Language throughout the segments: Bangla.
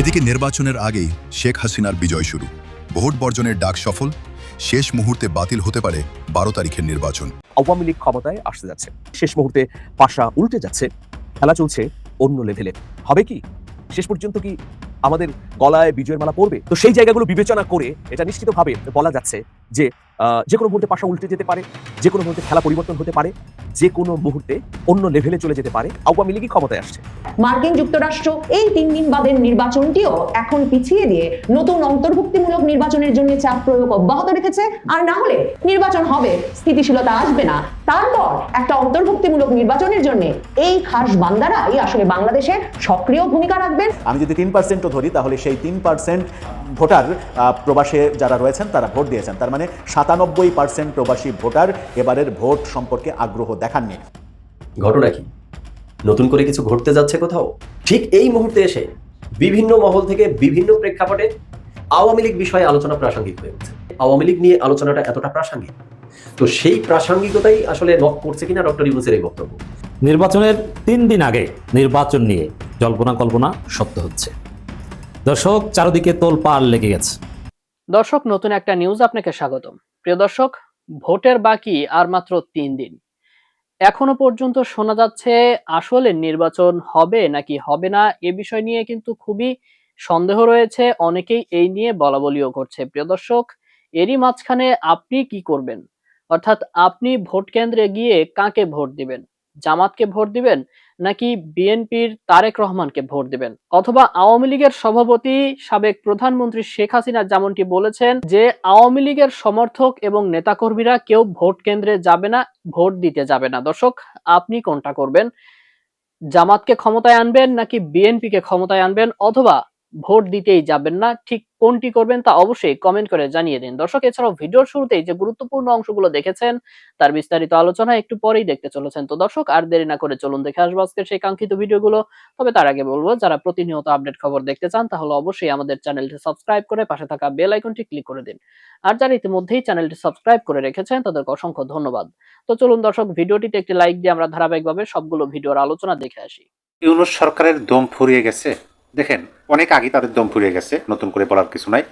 এদিকে নির্বাচনের আগেই শেখ হাসিনার বিজয় শুরু। ভোট বর্জনের ডাক সফল, শেষ মুহূর্তে বাতিল হতে পারে বারো তারিখের নির্বাচন। আওয়ামী লীগ ক্ষমতায় আসতে যাচ্ছে। শেষ মুহূর্তে পাশা উল্টে যাচ্ছে। খেলা চলছে অন্য লেভেলে হবে কি? শেষ পর্যন্ত কি আমাদের গলায় বিজয়ের মালা পড়বে? তো সেই জায়গাগুলো বিবেচনা করে এটা নিশ্চিতভাবে বলা যাচ্ছে যে যে কোনো মুহূর্তে পাশা উল্টে যেতে পারে যে কোনো মুহূর্তে খেলা পরিবর্তন হতে পারে যে কোনো মুহূর্তে অন্য লেভেলে চলে যেতে পারে আওয়ামী লীগই ক্ষমতায় আসছে। মার্কিন যুক্তরাষ্ট্র এই তিন দিন বাদের নির্বাচনটিও এখন পিছিয়ে দিয়ে নতুন অন্তর্ভুক্তিমূলক নির্বাচনের জন্য চাপ প্রয়োগ অব্যাহত রেখেছে আর না হলে নির্বাচন হবে স্থিতিশীলতা আসবে না। তারপর একটা অন্তর্ভুক্তিমূলক নির্বাচনের জন্য এই খাস বান্দারাই আসলে বাংলাদেশে সক্রিয় ভূমিকা রাখবেন। আমি যদি তিন পার্সেন্টও ধরি তাহলে সেই তিন পার্সেন্ট ভোটার আহ, প্রবাসে যারা রয়েছেন তারা ভোট দিয়েছেন। তার মানে সাতানব্বই পার্সেন্ট প্রবাসী ভোটার এবারের ভোট সম্পর্কে আগ্রহ দেখাননি। ঘটনা কি? নতুন করে কিছু ঘটতে যাচ্ছে কোথাও? ঠিক এই মুহূর্তে এসে বিভিন্ন মহল থেকে বিভিন্ন প্রেক্ষাপটে আওয়ামী লীগ বিষয়ে আলোচনা প্রাসঙ্গিক হয়ে উঠছে। আওয়ামী লীগ নিয়ে আলোচনাটা এতটা প্রাসঙ্গিক। তো সেই প্রাসঙ্গিকতাই আসলে নক করছে কিনা ডক্টর ইউনুসের এই বক্তব্য? নির্বাচনের তিন দিন আগে নির্বাচন নিয়ে জল্পনা কল্পনা সত্য হচ্ছে। দর্শক, চারদিকে তোলপাড় লেগে গেছে। দর্শক, নতুন একটা নিউজ আপনাকে স্বাগতম। প্রিয় দর্শক, ভোটের বাকি আর মাত্র তিন দিন। এখনও পর্যন্ত শোনা যাচ্ছে, আসলে নির্বাচন হবে নাকি হবে না, এ বিষয় নিয়ে কিন্তু খুবই সন্দেহ রয়েছে। অনেকেই এই নিয়ে বলাবলিও করছে। প্রিয় দর্শক, এরই মাঝখানে আপনি কি করবেন? অর্থাৎ আপনি ভোট কেন্দ্রে গিয়ে কাকে ভোট দিবেন? জামাতকে ভোট দিবেন? নাকি বিএনপির তারেক রহমানকে ভোট দেবেন? অথবা আওয়ামী লীগের সভাপতি, সাবেক প্রধানমন্ত্রী শেখ হাসিনা যেমনটি বলেছেন যে, আওয়ামী লীগের সমর্থক এবং নেতাকর্মীরা কেউ ভোট কেন্দ্রে যাবে না, ভোট দিতে যাবে না। দর্শক, আপনি কোনটা করবেন? জামাতকে ক্ষমতায় আনবেন নাকি বিএনপিকে ক্ষমতায় আনবেন? অথবা ভোট দিতেই যাবেন না। ঠিক কোনটি করবেন তা অবশ্যই কমেন্ট করে জানিয়ে দিন। দর্শক, এছাড়াও ভিডিওর শুরুতেই যে গুরুত্বপূর্ণ অংশগুলো দেখেছেন, তার বিস্তারিত আলোচনা একটু পরেই দেখতে চলেছেন। তো দর্শক, আর দেরি না করে চলুন দেখে আসব আজকের সেই কাঙ্ক্ষিত ভিডিওগুলো। তবে তার আগে বলব, যারা প্রতিনিয়ত আপডেট খবর দেখতে চান, তাহলে অবশ্যই আমাদের চ্যানেলটি সাবস্ক্রাইব করে পাশে থাকা বেল আইকনটি ক্লিক করে দিন। আর যারা ইতিমধ্যেই চ্যানেলটি সাবস্ক্রাইব করে রেখেছেন, তাদেরকে অসংখ্য ধন্যবাদ। তো চলুন দর্শক, ভিডিওটিতে একটি লাইক দিয়ে আমরা ধারাবাহিকভাবে সবগুলো ভিডিওর আলোচনা দেখে আসি। ইউনুস সরকারের দম ফুরিয়ে গেছে। দেখেন, অনেক আগে তাদের দম ফুরিয়ে গেছে, নতুন করে বলার কিছু নাই।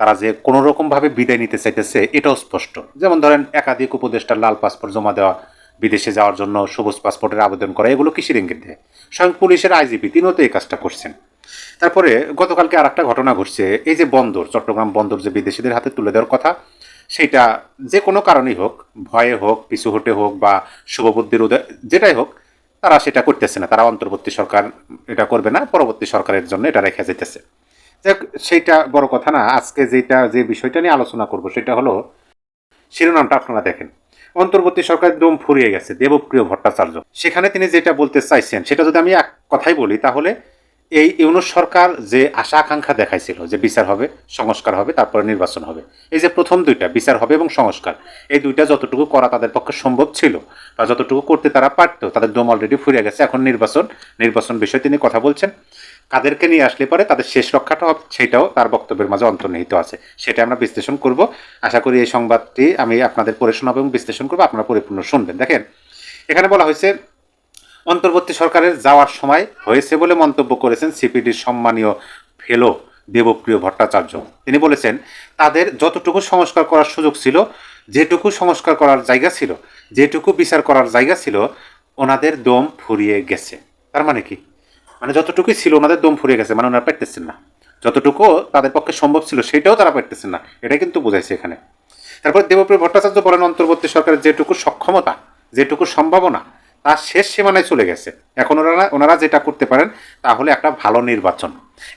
তারা যে কোনো রকমভাবে বিদায় নিতে চাইতেছে, এটাও স্পষ্ট। যেমন ধরেন, একাধিক উপদেষ্টার লাল পাসপোর্ট জমা দেওয়া, বিদেশে যাওয়ার জন্য সবুজ পাসপোর্টের আবেদন করা, এগুলো কিসের ইঙ্গিত দেয়। স্বয়ং পুলিশের আইজিপি, তিনিও তো এই কাজটা করছেন। তারপরে গতকালকে আর একটা ঘটনা ঘটছে, এই যে বন্দর, চট্টগ্রাম বন্দর যে বিদেশিদের হাতে তুলে দেওয়ার কথা, সেটা যে কোনো কারণেই হোক, ভয়ে হোক, পিছু হটে হোক বা শুভবুদ্ধির উদয় যেটাই হোক তারা সেটা করতেছে না। তারা অন্তর্বর্তী সরকার এটা করবে না, পরবর্তী সরকারের জন্য এটা রেখে যেতেছে। সেইটা বড় কথা না। আজকে যেটা, যে বিষয়টা নিয়ে আলোচনা করব সেটা হলো শিরোনামটা আপনারা দেখেন। অন্তর্বর্তী সরকার দম ফুরিয়ে গেছে, দেবপ্রিয় ভট্টাচার্য। সেখানে তিনি যেটা বলতে চাইছেন, সেটা যদি আমি এক কথাই বলি, তাহলে এই ইউনুস সরকার যে আশা আকাঙ্ক্ষা দেখাইছিল যে বিচার হবে, সংস্কার হবে, তারপরে নির্বাচন হবে, এই যে প্রথম দুইটা, বিচার হবে এবং সংস্কার, এই দুইটা যতটুকু করা তাদের পক্ষে সম্ভব ছিল বা যতটুকু করতে তারা পারতো, তাদের দম অলরেডি ফুরিয়ে গেছে, এখন নির্বাচন নির্বাচন বিষয়ে তিনি কথা বলছেন। কাদেরকে নিয়ে আসলে পরে তাদের শেষ রক্ষাটা হবে, সেটাও তার বক্তব্যের মাঝে অন্তর্নিহিত আছে, সেটা আমরা বিশ্লেষণ করব। আশা করি এই সংবাদটি আমি আপনাদের পড়ে শোনাবো এবং বিশ্লেষণ করব, আপনারা পরিপূর্ণ শুনবেন। দেখেন, এখানে বলা হয়েছে অন্তর্বর্তী সরকারের যাওয়ার সময় হয়েছে বলে মন্তব্য করেছেন সিপিডির সম্মানীয় ফেলো দেবপ্রিয় ভট্টাচার্য। তিনি বলেছেন, তাদের যতটুকু সংস্কার করার সুযোগ ছিল, যেটুকু সংস্কার করার জায়গা ছিল, যেটুকু বিচার করার জায়গা ছিল, ওনাদের দম ফুরিয়ে গেছে। তার মানে কি? মানে যতটুকুই ছিল, ওনাদের দম ফুরিয়ে গেছে মানে ওনারা পেটতেছেন না। যতটুকু তাদের পক্ষে সম্ভব ছিল, সেটাও তারা পেটতেছেন না। এটাই কিন্তু বোঝাইছে এখানে। তারপর দেবপ্রিয় ভট্টাচার্য বলেন, অন্তর্বর্তী সরকারের যেটুকু সক্ষমতা, যেটুকু সম্ভাবনা তার শেষ সীমানায় চলে গেছে। এখন ওনারা ওনারা যেটা করতে পারেন, তাহলে একটা ভালো নির্বাচন।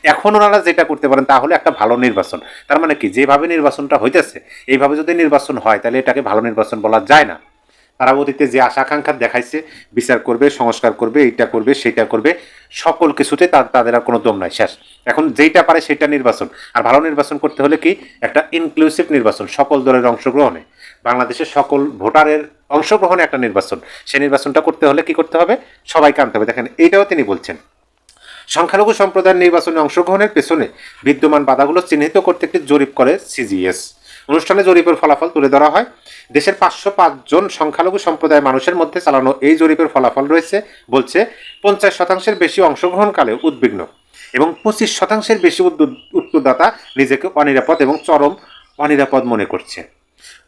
এখন ওনারা যেটা করতে পারেন, তাহলে একটা ভালো নির্বাচন। তার মানে কি? যেভাবে নির্বাচনটা হইতেছে, এইভাবে যদি নির্বাচন হয়, তাহলে এটাকে ভালো নির্বাচন বলা যায় না। তারা অতীতে যে আশা আকাঙ্ক্ষা দেখাইছে, বিচার করবে, সংস্কার করবে, এইটা করবে, সেইটা করবে, সকল কিছুতে তাদের আর কোনো দম নাই, শেষ। এখন যেইটা পারে সেটা নির্বাচন। আর ভালো নির্বাচন করতে হলে কি? একটা ইনক্লুসিভ নির্বাচন, সকল দলের অংশগ্রহণে। বাংলাদেশের সকল ভোটারের অংশগ্রহণে একটা নির্বাচন। সেই নির্বাচনটা করতে হলে কি করতে হবে? সবাইকে আনতে হবে। দেখেন, এইটাও তিনি বলছেন। সংখ্যালঘু সম্প্রদায়ের নির্বাচনে অংশগ্রহণের পেছনে বিদ্যমান বাধাগুলো চিহ্নিত করতে একটি জরিপ করে সিজিএস অনুষ্ঠানে জরিপের ফলাফল তুলে ধরা হয়। দেশের পাঁচশো জন সংখ্যালঘু সম্প্রদায়ের মানুষের মধ্যে চালানো এই জরিপের ফলাফল রয়েছে, বলছে পঞ্চাশ শতাংশের বেশি অংশগ্রহণকালে উদ্বিগ্ন এবং পঁচিশ শতাংশের বেশি উত্তরদাতা নিজেকে অনিরাপদ এবং চরম অনিরাপদ মনে করছে।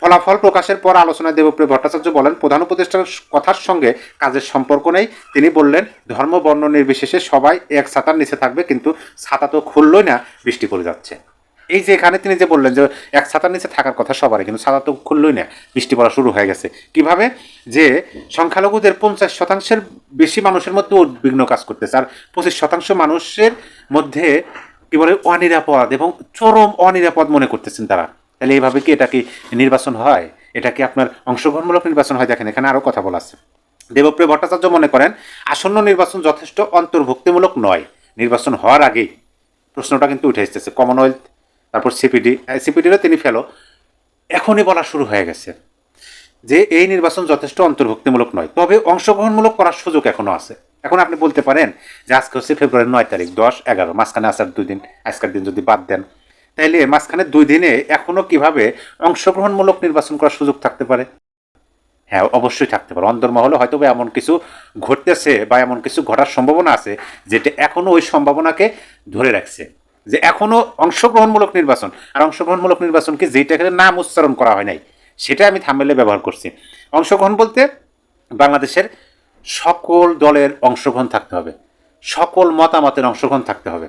ফলাফল প্রকাশের পর আলোচনায় দেবপ্রিয় ভট্টাচার্য বলেন, প্রধান উপদেষ্টার কথার সঙ্গে কাজের সম্পর্ক নেই। তিনি বললেন, ধর্ম, বর্ণ নির্বিশেষে সবাই এক ছাতার নিচে থাকবে, কিন্তু ছাতা তো খুললই না, বৃষ্টি পড়ে যাচ্ছে। এই যে এখানে তিনি যে বললেন যে এক ছাতার নিচে থাকার কথা সবারই, কিন্তু ছাতা তো খুললই না, বৃষ্টি পড়া শুরু হয়ে গেছে। কীভাবে? যে সংখ্যালঘুদের পঞ্চাশ শতাংশের বেশি মানুষের মধ্যে উদ্বিগ্ন কাজ করতেছে, আর পঁচিশ শতাংশ মানুষের মধ্যে কি বলে অনিরাপদ এবং চরম অনিরাপদ মনে করতেছেন তারা। তাহলে এইভাবে কি এটা কি নির্বাচন হয়? এটা কি আপনার অংশগ্রহণমূলক নির্বাচন হয়? দেখেন, এখানে আরও কথা বলা আছে। দেবপ্রিয় ভট্টাচার্য মনে করেন, আসন্ন নির্বাচন যথেষ্ট অন্তর্ভুক্তিমূলক নয়, নির্বাচন হওয়ার আগেই। প্রশ্নটা কিন্তু উঠে এসেছে, কমনওয়েলথ তারপর সিপিডি সিপিডিরও তিনি ফেলো। এখনই বলা শুরু হয়ে গেছে যে এই নির্বাচন যথেষ্ট অন্তর্ভুক্তিমূলক নয়। তবে অংশগ্রহণমূলক করার সুযোগ এখনও আছে। এখন আপনি বলতে পারেন যে আজকে হচ্ছে ফেব্রুয়ারির নয় তারিখ, দশ, এগারো, মাঝখানে আসার দুই দিন, আজকের দিন যদি বাদ দেন। তাইলে মাঝখানে দুই দিনে এখনও কীভাবে অংশগ্রহণমূলক নির্বাচন করার সুযোগ থাকতে পারে? হ্যাঁ অবশ্যই থাকতে পারে। অন্তর্মহলে হয়তো বা এমন কিছু ঘটতেছে বা এমন কিছু ঘটার সম্ভাবনা আছে যেটা এখনও ওই সম্ভাবনাকে ধরে রাখছে। যে এখনও অংশগ্রহণমূলক নির্বাচন। আর অংশগ্রহণমূলক নির্বাচনকে যেটা এখানে নাম উচ্চারণ করা হয় নাই, সেটা আমি থামেলে ব্যবহার করছি। অংশগ্রহণ বলতে বাংলাদেশের সকল দলের অংশগ্রহণ থাকতে হবে। সকল মতামতের অংশগ্রহণ থাকতে হবে।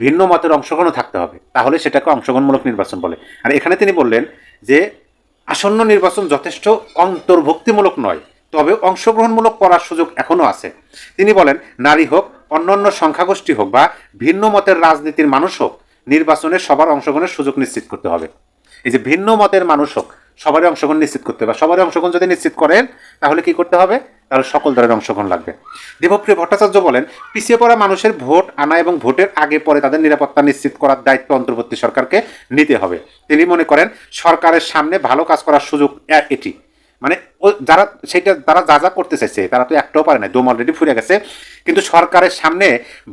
ভিন্ন মতের অংশগ্রহণও থাকতে হবে। তাহলে সেটাকে অংশগ্রহণমূলক নির্বাচন বলে। আর এখানে তিনি বললেন যে, আসন্ন নির্বাচন যথেষ্ট অন্তর্ভুক্তিমূলক নয়, তবে অংশগ্রহণমূলক করার সুযোগ এখনও আছে। তিনি বলেন, নারী হোক অন্যান্য সংখ্যাগোষ্ঠী হোক বা ভিন্ন মতের রাজনীতির মানুষ হোক, নির্বাচনে সবার অংশগ্রহণের সুযোগ নিশ্চিত করতে হবে। এই যে ভিন্ন মতের মানুষ হোক, সবারই অংশগ্রহণ নিশ্চিত করতে হবে। সবারই অংশগ্রহণ যদি নিশ্চিত করেন, তাহলে কি করতে হবে? তাহলে সকল দলের অংশগ্রহণ লাগবে। দেবপ্রিয় ভট্টাচার্য বলেন, পিছিয়ে পড়া মানুষের ভোট আনা এবং ভোটের আগে পরে তাদের নিরাপত্তা নিশ্চিত করার দায়িত্ব অন্তর্বর্তী সরকারকে নিতে হবে। তিনি মনে করেন, সরকারের সামনে ভালো কাজ করার সুযোগ এটি। মানে ও যারা, সেটা তারা যা যা করতে চাইছে, তারা তো একটাও পারে না দম অলরেডি ফুরে গেছে। কিন্তু সরকারের সামনে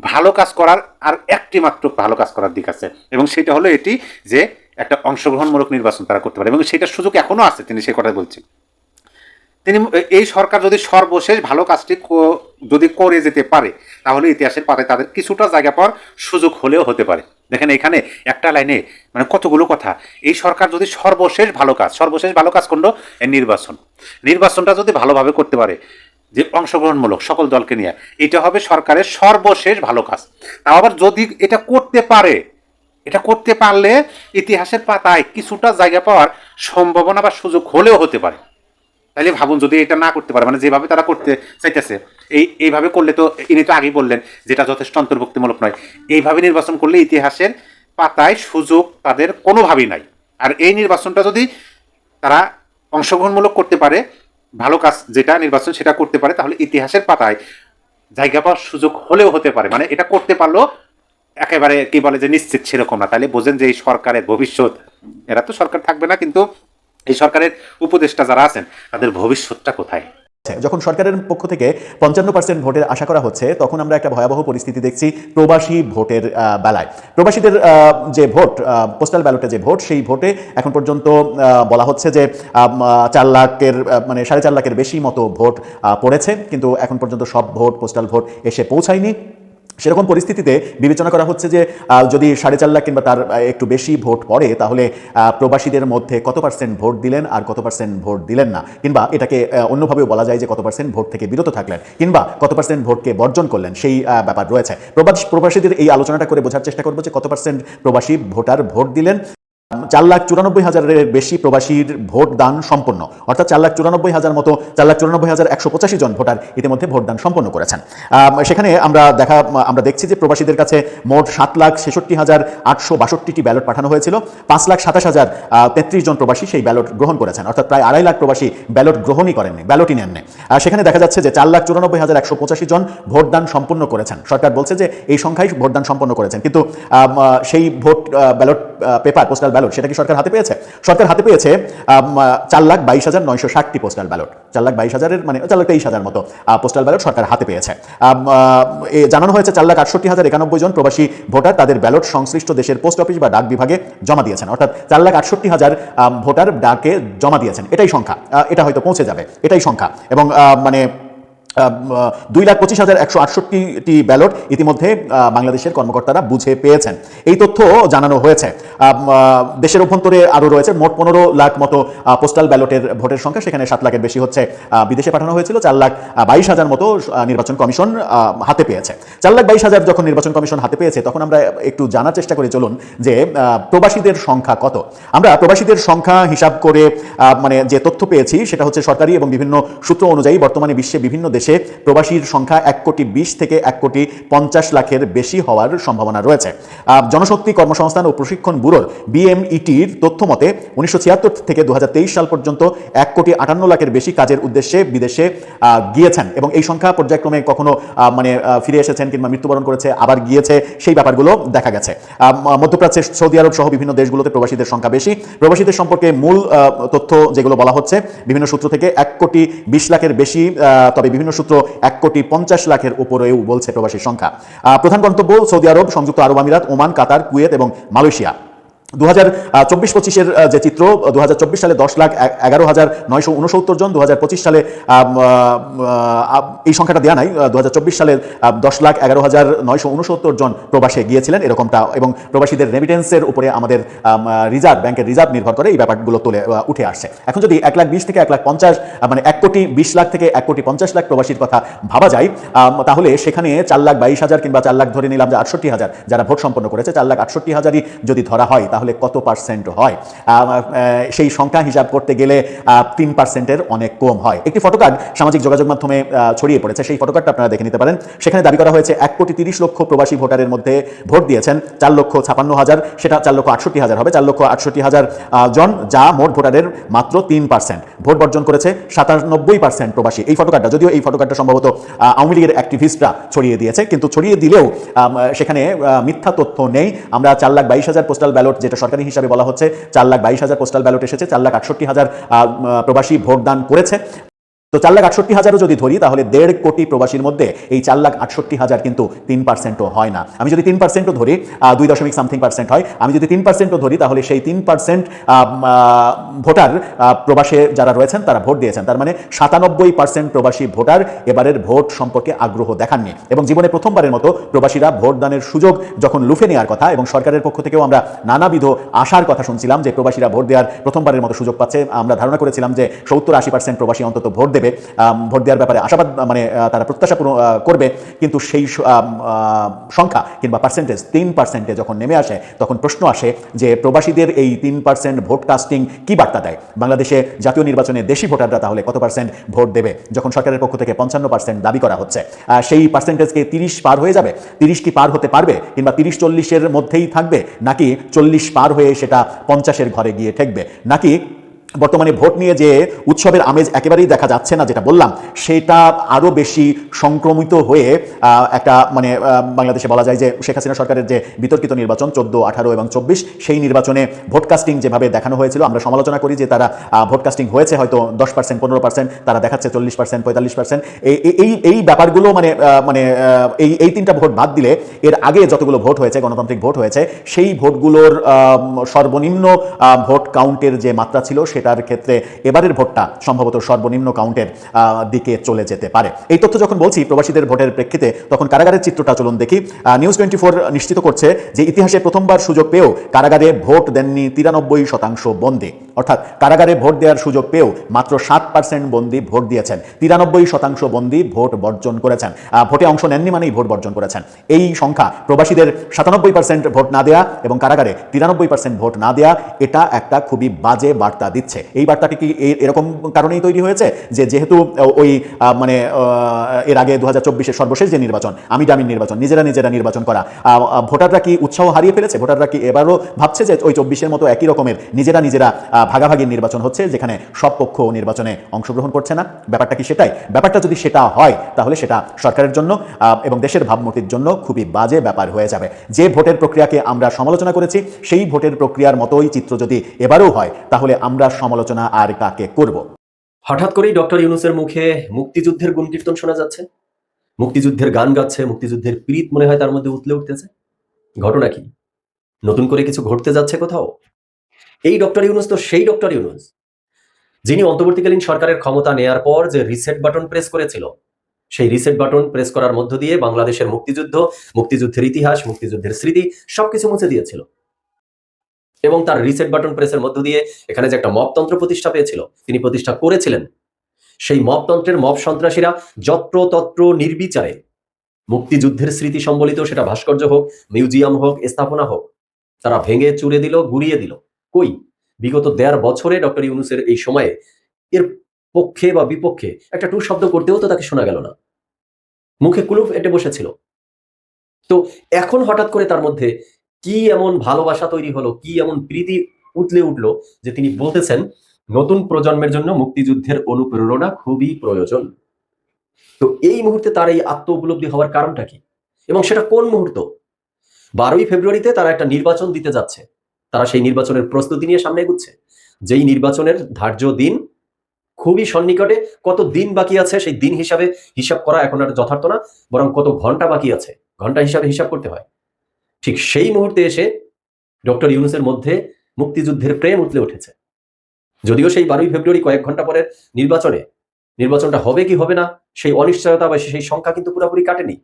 ভালো কাজ করার আর একটি মাত্র ভালো কাজ করার দিক আছে। এবং সেটা হলো এটি যে একটা অংশগ্রহণমূলক নির্বাচন তারা করতে পারে। এবং সেটার সুযোগ এখনও আছে, তিনি সে কথা বলছেন। তিনি, এই সরকার যদি সর্বশেষ ভালো কাজটি যদি করে যেতে পারে, তাহলে ইতিহাসের পাতায় তাদের কিছুটা জায়গা পাওয়ার সুযোগ হলেও হতে পারে। দেখেন এখানে একটা লাইনে মানে কতগুলো কথা। এই সরকার যদি সর্বশেষ ভালো কাজ, সর্বশেষ ভালো কাজ করল নির্বাচন। নির্বাচনটা যদি ভালোভাবে করতে পারে, যে অংশগ্রহণমূলক সকল দলকে নিয়ে, এটা হবে সরকারের সর্বশেষ ভালো কাজ। তাও আবার যদি এটা করতে পারে, এটা করতে পারলে ইতিহাসের পাতায় কিছুটা জায়গা পাওয়ার সম্ভাবনা বা সুযোগ হলেও হতে পারে। তাহলে ভাবুন যদি এটা না করতে পারে মানে যেভাবে তারা করতে চাইতেছে এই, এইভাবে করলে তো, ইনি তো আগেই বললেন যেটা যথেষ্ট অন্তর্ভুক্তিমূলক নয়। এইভাবে নির্বাচন করলে ইতিহাসের পাতায় সুযোগ তাদের কোনোভাবেই নাই। আর এই নির্বাচনটা যদি তারা অংশগ্রহণমূলক করতে পারে, ভালো কাজ যেটা নির্বাচন সেটা করতে পারে, তাহলে ইতিহাসের পাতায় জায়গা পাওয়ার সুযোগ হলেও হতে পারে। মানে এটা করতে পারলেও একেবারে কি বলে যে নিশ্চিত সেরকম না। তাহলে বোঝেন যে এই সরকারের ভবিষ্যৎ, এরা তো সরকার থাকবে না, কিন্তু এই সরকারের উপদেষ্টা যারা আছেন, তাদের ভবিষ্যৎটা কোথায়? যখন সরকারের পক্ষ থেকে পঞ্চান্ন পার্সেন্ট ভোটের আশা করা হচ্ছে, তখন আমরা একটা ভয়াবহ পরিস্থিতি দেখছি প্রবাসী ভোটের বেলায়। প্রবাসীদের যে ভোট পোস্টাল ব্যালটে যে ভোট, সেই ভোটে এখন পর্যন্ত বলা হচ্ছে যে চার লাখের মানে সাড়ে চার লাখের বেশি মতো ভোট পড়েছে। কিন্তু এখন পর্যন্ত সব ভোট পোস্টাল ভোট এসে পৌঁছায়নি। সেরকম পরিস্থিতিতে বিবেচনা করা হচ্ছে যে যদি সাড়ে চার লাখ কিংবা তার একটু বেশি ভোট পড়ে, তাহলে প্রবাসীদের মধ্যে কত পার্সেন্ট ভোট দিলেন আর কত পার্সেন্ট ভোট দিলেন না? কিংবা এটাকে অন্যভাবেও বলা যায় যে কত পার্সেন্ট ভোট থেকে বিরত থাকলেন, কিংবা কত পার্সেন্ট ভোটকে বর্জন করলেন, সেই ব্যাপার রয়েছে। প্রবাস, প্রবাসীদের এই আলোচনাটা করে বোঝার চেষ্টা করব যে কত পার্সেন্ট প্রবাসী ভোটার ভোট দিলেন। চার লাখ চুরানব্বই হাজারের বেশি প্রবাসীর ভোট দান সম্পন্ন। অর্থাৎ চার লাখ চুরানব্বই হাজার মতো, চার লাখ চুরানব্বই হাজার একশো পঁচাশি জন ভোটার ইতিমধ্যে ভোটদান সম্পন্ন করেছেন। সেখানে আমরা দেখা, আমরা দেখছি যে প্রবাসীদের কাছে মোট সাত লাখ ছেষট্টি হাজার আটশো বাষট্টিটি ব্যালট পাঠানো হয়েছিল। পাঁচ লাখ সাতাশ হাজার তেত্রিশ জন প্রবাসী সেই ব্যালট গ্রহণ করেছেন। অর্থাৎ প্রায় আড়াই লাখ প্রবাসী ব্যালট গ্রহণই করেননি, ব্যালটই নেননি। সেখানে দেখা যাচ্ছে যে চার লাখ চুরানব্বই হাজার একশো পঁচাশি জন ভোটদান সম্পন্ন করেছেন। সরকার বলছে যে এই সংখ্যায় ভোটদান সম্পন্ন করেছেন। কিন্তু সেই vote ballot paper, postal ballot, সেটা কি সরকার হাতে পেয়েছে? সরকার হাতে পেয়েছে চার লাখ বাইশ হাজার নয়শো ষাটটি পোস্টাল ব্যালট চার লাখ বাইশ হাজারের মানে চার লাখ তেইশ হাজার মতো পোস্টাল ব্যালট সরকার হাতে পেয়েছে। জানানো হয়েছে চার লাখ আটষট্টি হাজার একানব্বই জন প্রবাসী ভোটার তাদের ব্যালট সংশ্লিষ্ট দেশের পোস্ট অফিস বা ডাক বিভাগে জমা দিয়েছেন। অর্থাৎ চার লাখ আটষট্টি হাজার ভোটার ডাকে জমা দিয়েছেন। এটাই সংখ্যা। এটা হয়তো পৌঁছে যাবে। এটাই সংখ্যা। এবং মানে দুই লাখ পঁচিশ হাজার একশো আটষট্টিটি ব্যালট ইতিমধ্যে বাংলাদেশের কর্মকর্তারা বুঝে পেয়েছেন। এই তথ্য জানানো হয়েছে। দেশের অভ্যন্তরে আরও রয়েছে মোট পনেরো লাখ মতো পোস্টাল ব্যালটের ভোটের সংখ্যা। সেখানে সাত লাখের বেশি হচ্ছে বিদেশে পাঠানো হয়েছিল। চার লাখ বাইশ হাজার মতো নির্বাচন কমিশন হাতে পেয়েছে। চার লাখ বাইশ হাজার যখন নির্বাচন কমিশন হাতে পেয়েছে, তখন আমরা একটু জানার চেষ্টা করে, চলুন, যে প্রবাসীদের সংখ্যা কত? আমরা প্রবাসীদের সংখ্যা হিসাব করে মানে যে তথ্য পেয়েছি, সেটা হচ্ছে সরকারি এবং বিভিন্ন সূত্র অনুযায়ী বর্তমানে বিশ্বে বিভিন্ন দেশে প্রবাসীর সংখ্যা এক কোটি বিশ থেকে এক কোটি পঞ্চাশ লাখের বেশি হওয়ার সম্ভাবনা রয়েছে। জনশক্তি কর্মসংস্থান ও প্রশিক্ষণ ব্যুরোর বিএমইটির তথ্য মতে, উনিশশো থেকে দু হাজার তেইশ সাল পর্যন্ত এক কোটি আটান্ন লাখের বেশি কাজের উদ্দেশ্যে বিদেশে গিয়েছেন এবং এই সংখ্যা পর্যায়ক্রমে কখনো মানে ফিরে এসেছেন কিংবা মৃত্যুবরণ করেছে, আবার গিয়েছে, সেই ব্যাপারগুলো দেখা গেছে। মধ্যপ্রাচ্যের সৌদি আরব সহ বিভিন্ন দেশগুলোতে প্রবাসীদের সংখ্যা বেশি। প্রবাসীদের সম্পর্কে মূল তথ্য যেগুলো বলা হচ্ছে, বিভিন্ন সূত্র থেকে এক কোটি বিশ লাখের বেশি তবে বিভিন্ন সূত্র এক কোটি পঞ্চাশ লাখের উপরেও বলছে প্রবাসীর সংখ্যা। প্রধান গন্তব্য সৌদি আরব, সংযুক্ত আরব আমিরাত, ওমান, কাতার, কুয়েত এবং মালয়েশিয়া। দু হাজার চব্বিশ পঁচিশের যে চিত্র দু হাজার চব্বিশ সালে দশ লাখ এগারো হাজার নয়শো উনসত্তর জন দু হাজার পঁচিশ সালে এই সংখ্যাটা দেওয়া নাই দু চব্বিশ সালে দশ লাখ এগারো হাজার নয়শো উনসত্তর জন প্রবাসে গিয়েছিলেন এরকমটা, এবং প্রবাসীদের রেমিটেন্সের উপরে আমাদের রিজার্ভ, ব্যাংকের রিজার্ভ নির্ভর করে এই ব্যাপারগুলো তুলে উঠে আসছে। এখন যদি এক লাখ বিশ থেকে এক লাখ পঞ্চাশ মানে এক কোটি বিশ লাখ থেকে এক কোটি পঞ্চাশ লাখ প্রবাসীর কথা ভাবা যায় তাহলে সেখানে চার লাখ বাইশ হাজার কিংবা চার লাখ ধরে নিলাম যে আটষট্টি হাজার যারা ভোট সম্পন্ন করেছে, চার লাখ আটষট্টি হাজারই যদি ধরা হয় তাহলে কত পার্সেন্ট হয়? সেই সংখ্যা হিসাব করতে গেলে তিন পার্সেন্টের অনেক কম হয়। একটি ফটোকার্ড সামাজিক যোগাযোগ মাধ্যমে ছড়িয়ে পড়েছে। সেই ফটোকার্ডটা আপনারা দেখে নিতে পারেন। সেখানে দাবি করা হয়েছে, এক কোটি তিরিশ লক্ষ প্রবাসী ভোটারের মধ্যে ভোট দিয়েছেন চার লক্ষ ছাপান্ন হাজার। সেটা চার লক্ষ আটষট্টি হাজার হবে। চার লক্ষ আটষট্টি হাজার জন যা মোট ভোটারের মাত্র তিন পার্সেন্ট ভোট বর্জন করেছে সাতানব্বই পার্সেন্ট প্রবাসী। এই ফটোকার্ডটা, যদিও এই ফটোকার্ডটা সম্ভবত আওয়ামী লীগের অ্যাক্টিভিস্টরা ছড়িয়ে দিয়েছে, কিন্তু ছড়িয়ে দিলেও সেখানে মিথ্যা তথ্য নেই। আমরা চার লাখ বাইশ হাজার পোস্টাল ব্যালট যেটা সরকারি হিসাবে বলা হচ্ছে, চার লাখ বাইশ হাজার পোস্টাল ব্যালট এসেছে, চার লাখ আটষট্টি হাজার প্রবাসী ভোটদান করেছে। তো চার লাখ আটষট্টি হাজারও যদি ধরি, তাহলে দেড় কোটি প্রবাসীর মধ্যে এই চার লাখ আটষট্টি হাজার কিন্তু তিন পার্সেন্টও হয় না। আমি যদি তিন পার্সেন্টও ধরি দুই দশমিক সামথিং পার্সেন্ট হয়। আমি যদি তিন পার্সেন্টও ধরি, তাহলে সেই তিন পার্সেন্ট ভোটার প্রবাসে যারা রয়েছেন, তারা ভোট দিয়েছেন। তার মানে সাতানব্বই পার্সেন্ট প্রবাসী ভোটার এবারের ভোট সম্পর্কে আগ্রহ দেখাননি। এবং জীবনে প্রথমবারের মতো প্রবাসীরা ভোটদানের সুযোগ যখন লুফে নেওয়ার কথা এবং সরকারের পক্ষ থেকেও আমরা নানাবিধ আশার কথা শুনছিলাম যে প্রবাসীরা ভোট দেওয়ার প্রথমবারের মতো সুযোগ পাচ্ছে, আমরা ধারণা করেছিলাম যে সত্তর আশি পার্সেন্ট প্রবাসী অন্তত ভোট দেবে ভোট দেওয়ার ব্যাপারে আশাবাদ মানে তারা প্রত্যাশা করবে। কিন্তু সেই সংখ্যা কিংবা পার্সেন্টেজ তিন পার্সেন্টে যখন নেমে আসে, তখন প্রশ্ন আসে যে প্রবাসীদের এই তিন পার্সেন্ট ভোট কাস্টিং কি বার্তা দেয়? বাংলাদেশে জাতীয় নির্বাচনে দেশি ভোটাররা তাহলে কত পার্সেন্ট ভোট দেবে? যখন সরকারের পক্ষ থেকে পঞ্চান্ন পার্সেন্ট দাবি করা হচ্ছে সেই পার্সেন্টেজকে তিরিশ পার হয়ে যাবে? তিরিশ কি পার হতে পারবে? কিংবা তিরিশ চল্লিশের মধ্যেই থাকবে? নাকি চল্লিশ পার হয়ে সেটা পঞ্চাশের ঘরে গিয়ে ঠেকবে? নাকি বর্তমানে ভোট নিয়ে যে উৎসবের আমেজ একেবারেই দেখা যাচ্ছে না যেটা বললাম সেটা আরও বেশি সংক্রমিত হয়ে একটা মানে বাংলাদেশে বলা যায় যে শেখ হাসিনা সরকারের যে বিতর্কিত নির্বাচন চোদ্দ আঠারো এবং চব্বিশ সেই নির্বাচনে ভোটকাস্টিং যেভাবে দেখানো হয়েছিল আমরা সমালোচনা করি যে তারা আহ, ভোট হয়েছে হয়তো দশ পার্সেন্ট পনেরো পার্সেন্ট তারা দেখাচ্ছে চল্লিশ পার্সেন্ট পঁয়তাল্লিশ পার্সেন্ট এই এই ব্যাপারগুলো মানে মানে এই এই তিনটা ভোট বাদ দিলে এর আগে যতগুলো ভোট হয়েছে গণতান্ত্রিক ভোট হয়েছে সেই ভোটগুলোর সর্বনিম্ন ভোট কাউন্টের যে মাত্রা ছিল সেটার ক্ষেত্রে এবারের ভোটটা সম্ভবত সর্বনিম্ন কাউন্টের দিকে চলে যেতে পারে। এই তথ্য যখন বলছি প্রবাসীদের ভোটের প্রেক্ষিতে, তখন কারাগারের চিত্রটা চলুন দেখি। নিউজ টোয়েন্টি নিশ্চিত করছে যে ইতিহাসে প্রথমবার সুযোগ পেয়েও কারাগারে ভোট দেননি তিরানব্বই শতাংশ বন্দী। অর্থাৎ কারাগারে ভোট দেওয়ার সুযোগ পেয়েও মাত্র সাত পার্সেন্ট বন্দী ভোট দিয়েছেন। তিরানব্বই শতাংশ বন্দী ভোট বর্জন করেছেন। ভোটে অংশ নেননি মানেই ভোট বর্জন করেছেন। এই সংখ্যা প্রবাসীদের সাতানব্বই পার্সেন্ট ভোট না দেয়া এবং কারাগারে তিরানব্বই পার্সেন্ট ভোট না দেয়া, এটা একটা খুবই বাজে বার্তা দিচ্ছে। এই বার্তাটি কি এরকম কারণেই তৈরি হয়েছে? যে যেহেতু ওই মানে এর আগে দু হাজার চব্বিশের সর্বশেষ যে নির্বাচন, আমি জামিন নির্বাচন, নিজেরা নিজেরা নির্বাচন করা ভোটাররা কি উৎসাহ হারিয়ে ফেলেছে? ভোটাররা কি এবারও ভাবছে যে ওই চব্বিশের মতো একই রকমের নিজেরা নিজেরা ভাগাভাগি নির্বাচন হচ্ছে, যেখানে সব পক্ষ নির্বাচনে অংশগ্রহণ করছে না? ব্যাপারটা কি সেটাই? ব্যাপারটা যদি সেটা হয়, তাহলে সেটা সরকারের জন্য এবং দেশের ভাবমূর্তির জন্য খুবই বাজে ব্যাপার হয়ে যাবে। যে ভোটের প্রক্রিয়াকে আমরা সমালোচনা করেছি, সেই ভোটের প্রক্রিয়ার মতোই চিত্র যদি এবারও হয়, তাহলে আমরা সমালোচনা আর কাকে করব? হঠাৎ করেই ডক্টর ইউনুসের মুখে মুক্তিযুদ্ধের গুণ কীর্তন শোনা যাচ্ছে। মুক্তিযুদ্ধের গান গাচ্ছে, মুক্তিযুদ্ধের পীড়িত মনে হয় তার মধ্যে উতলে উঠতেছে। ঘটনা কি? নতুন করে কিছু ঘটতে যাচ্ছে কোথাও? এই ডক্টর ইউনুস তো সেই ডক্টর ইউনুস, যিনি অন্তর্বর্তীকালীন সরকারের ক্ষমতা নেয়ার পর যে রিসেট বাটন প্রেস করেছিল, সেই রিসেট বাটন প্রেস করার মধ্য দিয়ে বাংলাদেশের মুক্তিযুদ্ধ, মুক্তিযুদ্ধের ইতিহাস, মুক্তিযুদ্ধের স্মৃতি সবকিছু মুছে দিয়েছিল। এবং তার রিসেট বাটন প্রেসের মধ্য দিয়ে এখানে যে একটা মপতন্ত্র প্রতিষ্ঠা পেয়েছিল, তিনি প্রতিষ্ঠা করেছিলেন। সেই মপতন্ত্রের মপ সন্ত্রাসীরা যত্র তত্র নির্বিচারে মুক্তিযুদ্ধের স্মৃতি সম্বলিত সেটা ভাস্কর্য হোক, মিউজিয়াম হোক, স্থাপনা হোক, তারা ভেঙে চুরে দিল, গুড়িয়ে দিল। কই? বিগত দেড় বছরে ডক্টর ইউনুসের এই সময়ে এর পক্ষে বা বিপক্ষে একটা টু শব্দ করতেও তো তাকে শোনা গেল না। মুখে কুলুপ এটে বসেছিল। তো এখন হঠাৎ করে তার মধ্যে কি এমন ভালোবাসা তৈরি হলো? কি এমন প্রীতি উতলে উঠল? যে তিনি বলতেছেন, নতুন প্রজন্মের জন্য মুক্তিযুদ্ধের অনুপ্রেরণা খুবই প্রয়োজন। তো এই মুহূর্তে তার এই আত্ম উপলব্ধি হওয়ার কারণটা কি? এবং সেটা কোন মুহূর্ত? বারোই ফেব্রুয়ারিতে তারা একটা নির্বাচন দিতে যাচ্ছে। তারা সেই নির্বাচনের প্রস্তুতি নিয়ে সামনে এগুচ্ছে। যেই নির্বাচনের ধার্য দিন খুবই সন্নিকটে, কত দিন বাকি আছে সেই দিন হিসাবে হিসাব করা এখন আর যথার্থ না, বরং কত ঘণ্টা বাকি আছে, ঘণ্টা হিসাবে হিসাব করতে হয়। ঠিক সেই মুহূর্তে এসে ডক্টর ইউনুসের মধ্যে মুক্তিযুদ্ধের প্রেম উতলে উঠেছে। যদিও সেই বারোই ফেব্রুয়ারি কয়েক ঘণ্টা পরের নির্বাচনে, নির্বাচনটা হবে কি হবে না, সেই অনিশ্চয়তা বা সেই সংখ্যা কিন্তু পুরোপুরি কাটেনি।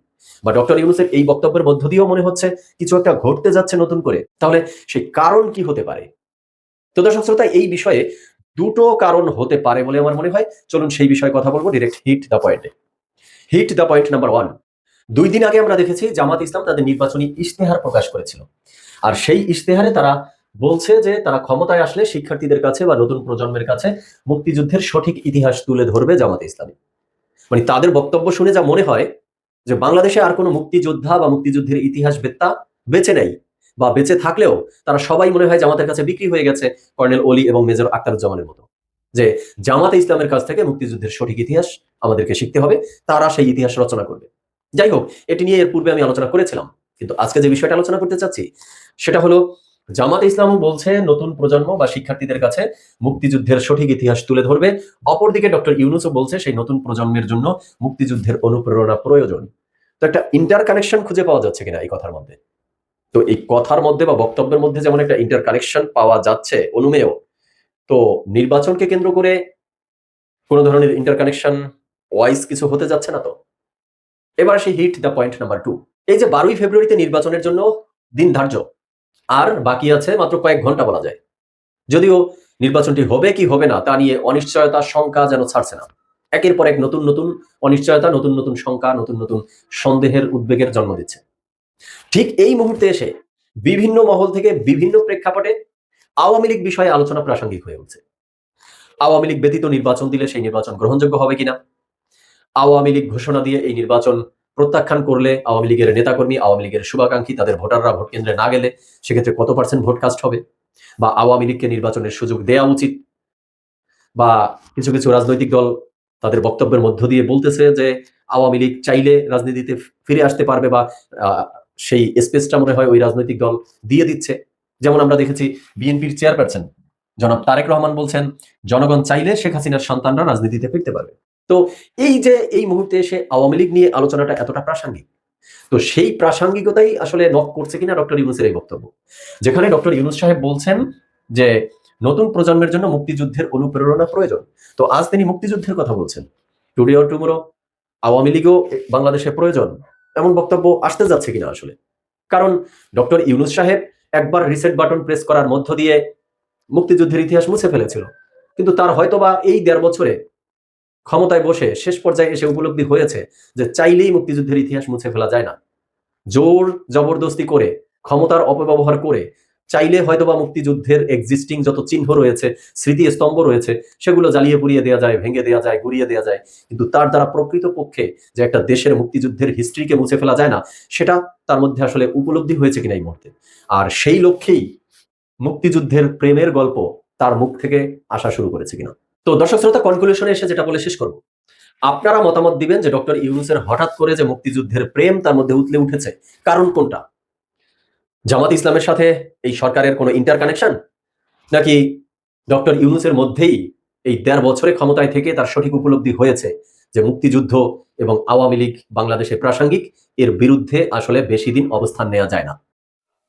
বা ডক্টর ইউনুসের এই বক্তব্যের মধ্য দিয়েও মনে হচ্ছে কিছু একটা ঘটতে যাচ্ছে নতুন করে। তাহলে সেই কারণ কি হতে পারে? তো দর্শক শ্রোতা, এই বিষয়ে দুটো কারণ হতে পারে বলে আমার মনে হয়। চলুন সেই বিষয়ে কথা বলব। ডিরেক্ট হিট দ্য পয়েন্টে hit the point number one দুই দিন আগে আমরা দেখেছি জামাত ইসলাম তাদের নির্বাচনী ইশতেহার প্রকাশ করেছিল। আর সেই ইশতেহারে তারা বলছে যে তারা ক্ষমতায় আসলে শিক্ষার্থীদের কাছে বা নতুন প্রজন্মের কাছে মুক্তিযুদ্ধের সঠিক ইতিহাস তুলে ধরবে জামাত ইসলামী। মানে তাদের বক্তব্য শুনে যা মনে হয় যে বাংলাদেশে আর কোনো মুক্তিযোদ্ধা বা মুক্তিযুদ্ধের ইতিহাস বেত্তা, বেঁচে নেই বা বেঁচে থাকলেও তারা সবাই মনে হয় জামাতের কাছে বিক্রি হয়ে গেছে কর্নেল অলি এবং মেজর আক্তারুজ্জামানের মতো। যে জামাতে ইসলামের কাছ থেকে মুক্তিযুদ্ধের সঠিক ইতিহাস আমাদেরকে শিখতে হবে, তারা সেই ইতিহাস রচনা করবে। যাই হোক এটি নিয়ে এর পূর্বে আমি আলোচনা করেছিলাম, কিন্তু আজকে যে বিষয়টা আলোচনা করতে চাচ্ছি, সেটা হলো, জামাতে ইসলাম বলছে নতুন প্রজন্ম বা শিক্ষার্থীদের কাছে মুক্তিযুদ্ধের সঠিক ইতিহাস তুলে ধরবে। অপরদিকে ডক্টর ইউনুসও বলছে সেই নতুন প্রজন্মের জন্য মুক্তিযুদ্ধের অনুপ্রেরণা প্রয়োজন। তো একটা ইন্টার কানেকশন খুঁজে পাওয়া যাচ্ছে কিনা এই কথার মধ্যে? তো এই কথার মধ্যে বা বক্তব্যের মধ্যে যেমন একটা ইন্টার কানেকশন পাওয়া যাচ্ছে অনুমেয়, তো নির্বাচনকে কেন্দ্র করে কোনো ধরনের ইন্টার কানেকশন ওয়াইজ কিছু হতে যাচ্ছে না তো? এবার সেই hit the point number two এই যে বারোই ফেব্রুয়ারিতে নির্বাচনের জন্য দিন ধার্য, আর বাকি আছে মাত্র কয়েক ঘণ্টা বলা যায়। যদিও নির্বাচনটি হবে কি হবে না তা নিয়ে অনিশ্চয়তার সংখ্যা যেন ছাড়ছে না। একের পর এক নতুন নতুন অনিশ্চয়তা, নতুন নতুন শঙ্কা, নতুন নতুন সন্দেহের উদ্বেগের জন্ম দিচ্ছে। ঠিক এই মুহূর্তে এসে বিভিন্ন মহল থেকে বিভিন্ন প্রেক্ষাপটে আওয়ামী লীগ বিষয়ে আলোচনা প্রাসঙ্গিক হয়ে উঠছে। আওয়ামী লীগ ব্যতীত নির্বাচন দিলে সেই নির্বাচন গ্রহণযোগ্য হবে কিনা? আওয়ামী লীগ ঘোষণা দিয়ে এই নির্বাচন প্রত্যাখ্যান করলে আওয়ামী লীগের নেতাকর্মী, আওয়ামী লীগের শুভাকাঙ্ক্ষী, তাদের ভোটাররা ভোট কেন্দ্রে না গেলে সেক্ষেত্রে কত পার্সেন্ট ভোট কাস্ট হবে? বা আওয়ামী লীগকে নির্বাচনের সুযোগ দেওয়া উচিত? বা কিছু কিছু রাজনৈতিক দল তাদের বক্তব্যের মধ্য দিয়ে বলতেছে যে আওয়ামী লীগ চাইলে রাজনীতিতে ফিরে আসতে পারবে বা সেই স্পেসটা মনে হয় ওই রাজনৈতিক দল দিয়ে দিচ্ছে। যেমন আমরা দেখেছি বিএনপির চেয়ারপারসন জনাব তারেক রহমান বলছেন, জনগণ চাইলে শেখ হাসিনার সন্তানরা রাজনীতিতে ফিরতে পারবে। তো এই যে এই মুহূর্তে এসে আওয়ামী লীগ নিয়ে আলোচনাটা এতটা প্রাসঙ্গিক, তো সেই প্রাসঙ্গিকতাই আসলে নক করছে কিনা ডক্টর ইউনুসের এই বক্তব্য। যেখানে ডক্টর ইউনুস সাহেব বলছেন যে, নতুন প্রজন্মের জন্য মুক্তিযুদ্ধের অনুপ্রেরণা প্রয়োজন। তো আজ তিনি মুক্তিযুদ্ধের কথা বলছেন। টুডে অর টুমোরো আওয়ামী লীগও বাংলাদেশে প্রয়োজন। এমন বক্তব্য আসতে যাচ্ছে কিনা আসলে? কারণ ডক্টর ইউনুস সাহেব একবার রিসেট বাটন প্রেস করার মধ্য দিয়ে মুক্তিযুদ্ধের ইতিহাস মুছে ফেলেছিল। কিন্তু তার হয়তোবা এই দেড় বছরে ক্ষমতায় বসে শেষ পর্যায়ে এসে উপলব্ধি হয়েছে যে চাইলেই মুক্তিযুদ্ধের ইতিহাস মুছে ফেলা যায় না। জোর জবরদস্তি করে, ক্ষমতার অপব্যবহার করে, চাইলে হয়তোবা মুক্তিযুদ্ধের এক্সিস্টিং যত চিহ্ন রয়েছে স্মৃতি স্তম্ভ রয়েছে, সেগুলো জ্বালিয়ে পুড়িয়ে দেওয়া যায়, ভেঙে দেওয়া যায়, গুড়িয়ে দেওয়া যায়। কিন্তু তার দ্বারা প্রকৃত পক্ষে যে একটা দেশের মুক্তিযুদ্ধের হিস্ট্রিকে মুছে ফেলা যায় না, সেটা তার মধ্যে আসলে উপলব্ধি হয়েছে কিনা এই মুহূর্তে। আর সেই লক্ষ্যেই মুক্তিযুদ্ধের প্রেমের গল্প তার মুখ থেকে আসা শুরু করেছে কিনা। তো দর্শক শ্রোতা কনক্লুশনে এসে যেটা বলে শেষ করব। আপনারা মতামত দিবেন যে ডক্টর ইউনুসের হঠাৎ করে যে মুক্তিযুদ্ধের প্রেম তার মধ্যে উতলে উঠেছে, কারণ কোনটা? জামাত ইসলামের সাথে এই সরকারের কোনো ইন্টার কানেকশন নাকি ডক্টর ইউনুসের মধ্যেই এই দেড় বছরে ক্ষমতায় থেকে তার সঠিক উপলব্ধি হয়েছে যে মুক্তিযুদ্ধ এবং আওয়ামী লীগ বাংলাদেশে প্রাসঙ্গিক, এর বিরুদ্ধে আসলে বেশি দিন অবস্থান নেওয়া যায় না?